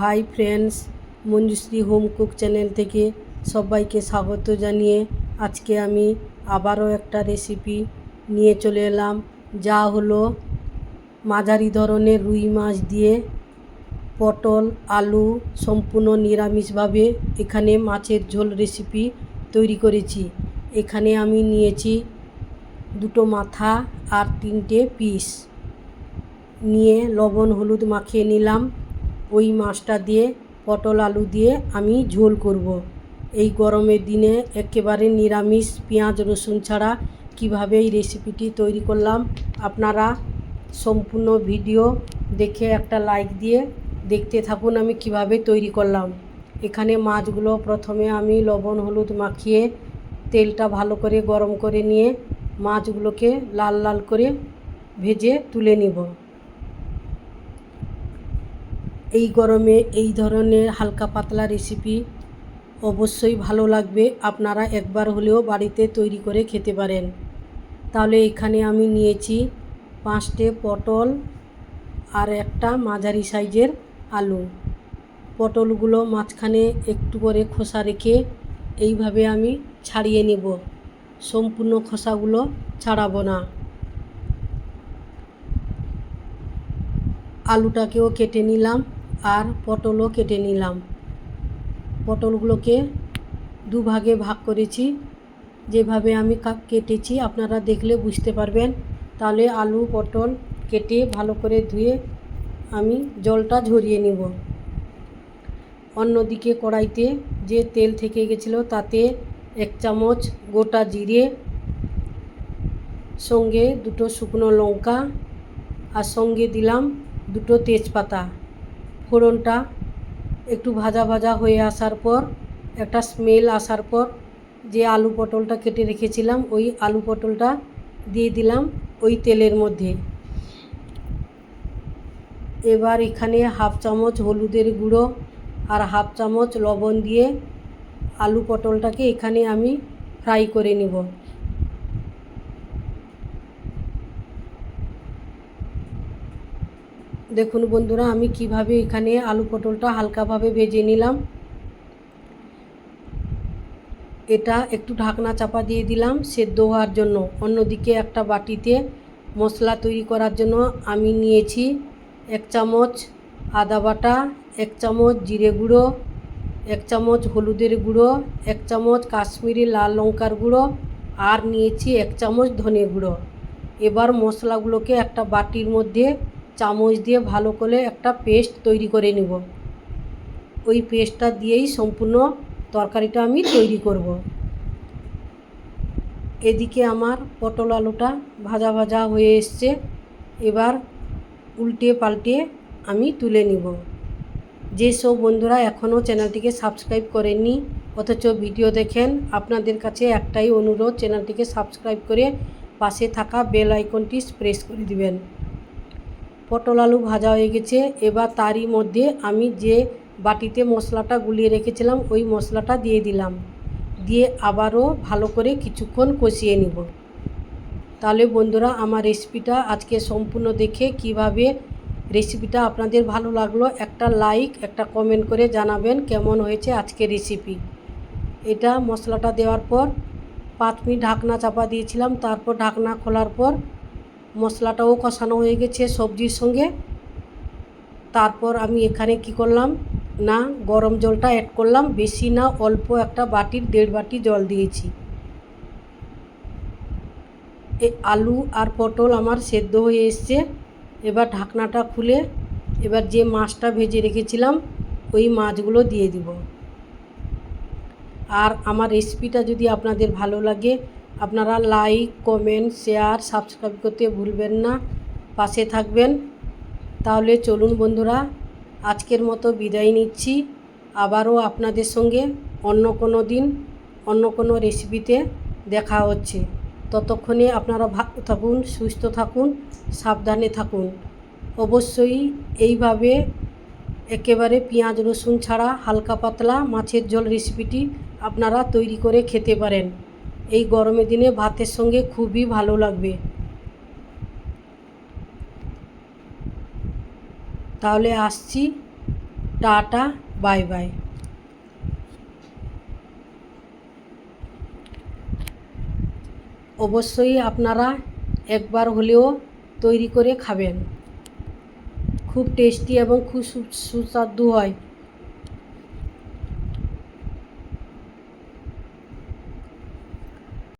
Hi friends, Manjushree home cook channel থেকে সবাইকে স্বাগত জানিয়ে আজকে আমি আবারও একটা রেসিপি নিয়ে চলে এলাম। যা হলো মাঝারি ধরনের রুই মাছ দিয়ে পটল, আলু সম্পূর্ণ নিরামিষভাবে এখানে মাছের ঝোল রেসিপি তৈরি করেছি। এখানে আমি নিয়েছি দুটো মাথা আর তিনটে পিস নিয়ে লবণ হলুদ মাখিয়ে নিলাম। ওই মাছটা দিয়ে, পটল আলু দিয়ে আমি ঝোল করব। এই গরমের দিনে একেবারে নিরামিষ পেঁয়াজ, রসুন ছাড়া কীভাবে এই রেসিপিটি তৈরি করলাম আপনারা সম্পূর্ণ ভিডিও দেখে একটা লাইক দিয়ে দেখতে থাকুন আমি কীভাবে তৈরি করলাম এখানে মাছগুলো প্রথমে আমি লবণ, হলুদ মাখিয়ে তেলটা ভালো করে গরম করে নিয়ে মাছগুলোকে লাল লাল করে ভেজে তুলে নিব এই গরমে এই ধরনের হালকা পাতলা রেসিপি অবশ্যই ভালো লাগবে। আপনারা একবার হলেও বাড়িতে তৈরি করে খেতে পারেন। তাহলে এখানে আমি নিয়েছি পাঁচটে পটল আর একটা মাঝারি সাইজের আলু। পটলগুলো মাঝখানে একটু করে খোসা রেখে এইভাবে আমি ছাড়িয়ে নেব। সম্পূর্ণ খোসাগুলো ছাড়াবো না। আলুটাকেও কেটে নিলাম। আর পটলও কেটে নিলাম। পটলগুলোকে দুভাগে ভাগ করেছি। যেভাবে আমি কেটেছি, আপনারা দেখলে বুঝতে পারবেন। তাহলে আলু, পটল কেটে ভালো করে ধুয়ে আমি জলটা ঝরিয়ে নিব। অন্যদিকে কড়াইতে যে তেল থেকে গেছিল, তাতে এক চামচ গোটা জিরে, সঙ্গে দুটো শুকনো লঙ্কা, আর সঙ্গে দিলাম দুটো তেজপাতা। ফোড়নটা একটু ভাজা ভাজা হয়ে আসার পর, একটা স্মেল আসার পর যে আলু পটলটা কেটে রেখেছিলাম, ওই আলু পটলটা দিয়ে দিলাম ওই তেলের মধ্যে। এবার এখানে হাফ চামচ হলুদের গুঁড়ো আর হাফ চামচ লবণ দিয়ে আলু পটলটাকে এখানে আমি ফ্রাই করে নেব। দেখুন বন্ধুরা, আমি কীভাবে এখানে আলু পটলটা হালকাভাবে ভেজে নিলাম। এটা একটু ঢাকনা চাপা দিয়ে দিলাম সেদ্ধ হওয়ার জন্য। অন্যদিকে একটা বাটিতে মশলা তৈরি করার জন্য আমি নিয়েছি এক চামচ আদা বাটা, এক চামচ জিরে গুঁড়ো, এক চামচ হলুদের গুঁড়ো, এক চামচ কাশ্মীরি লাল লঙ্কার গুঁড়ো আর নিয়েছি এক চামচ ধনে গুঁড়ো। এবার মশলাগুলোকে একটা বাটির মধ্যে চামচ দিয়ে ভালো করে একটা পেস্ট তৈরি করে নেব। ওই পেস্টটা দিয়েই সম্পূর্ণ তরকারিটা আমি তৈরি করব। এদিকে আমার পটল আলুটা ভাজা ভাজা হয়ে এসছে। এবার উল্টে পাল্টে আমি তুলে নিব। যেসব বন্ধুরা এখনও চ্যানেলটিকে সাবস্ক্রাইব করেননি, অথচ ভিডিও দেখেন, আপনাদের কাছে একটাই অনুরোধ, চ্যানেলটিকে সাবস্ক্রাইব করে পাশে থাকা বেল আইকনটি প্রেস করে দিবেন। পটল আলু ভাজা হয়ে গেছে। এবার তারই মধ্যে আমি যে বাটিতে মশলাটা গুলিয়ে রেখেছিলাম, ওই মশলাটা দিয়ে দিলাম। দিয়ে আবারও ভালো করে কিছুক্ষণ কষিয়ে নিব। তাহলে বন্ধুরা, আমার রেসিপিটা আজকে সম্পূর্ণ দেখে কীভাবে রেসিপিটা আপনাদের ভালো লাগল, একটা লাইক, একটা কমেন্ট করে জানাবেন কেমন হয়েছে আজকে রেসিপি। এটা মশলাটা দেওয়ার পর পাঁচ মিনিট ঢাকনা চাপা দিয়েছিলাম, তারপর ঢাকনা খোলার পর মশলাটাও কষানো হয়ে গেছে সবজির সঙ্গে। তারপর আমি এখানে কি করলাম? না, গরম জলটা অ্যাড করলাম। বেশি না, অল্প একটা বাটির, দেড় বাটি জল দিয়েছি। এই আলু আর পটল আমার সেদ্ধ হয়ে এসছে। এবার ঢাকনাটা খুলে এবার যে মাছটা ভেজে রেখেছিলাম, ওই মাছগুলো দিয়ে দিব। আর আমার রেসিপিটা যদি আপনাদের ভালো লাগে আপনারা লাইক, কমেন্ট, শেয়ার, সাবস্ক্রাইব করতে ভুলবেন না। পাশে থাকবেন। তাহলে চলুন বন্ধুরা, আজকের মতো বিদায় নিচ্ছি। আবারও আপনাদের সঙ্গে অন্য কোনো দিন, অন্য কোনো রেসিপিতে দেখা হচ্ছে। ততক্ষণে আপনারা ভালো থাকুন, সুস্থ থাকুন, সাবধানে থাকুন। অবশ্যই এইভাবে একেবারে পেঁয়াজ, রসুন ছাড়া হালকা পাতলা মাছের ঝোল রেসিপিটি আপনারা তৈরি করে খেতে পারেন। এই গরমের দিনে ভাতের সঙ্গে খুবই ভালো লাগবে। তাহলে আসছি। Tata, bye bye. অবশ্যই আপনারা একবার হলেও তৈরি করে খাবেন। খুব টেস্টি এবং খুব সুস্বাদু হয়।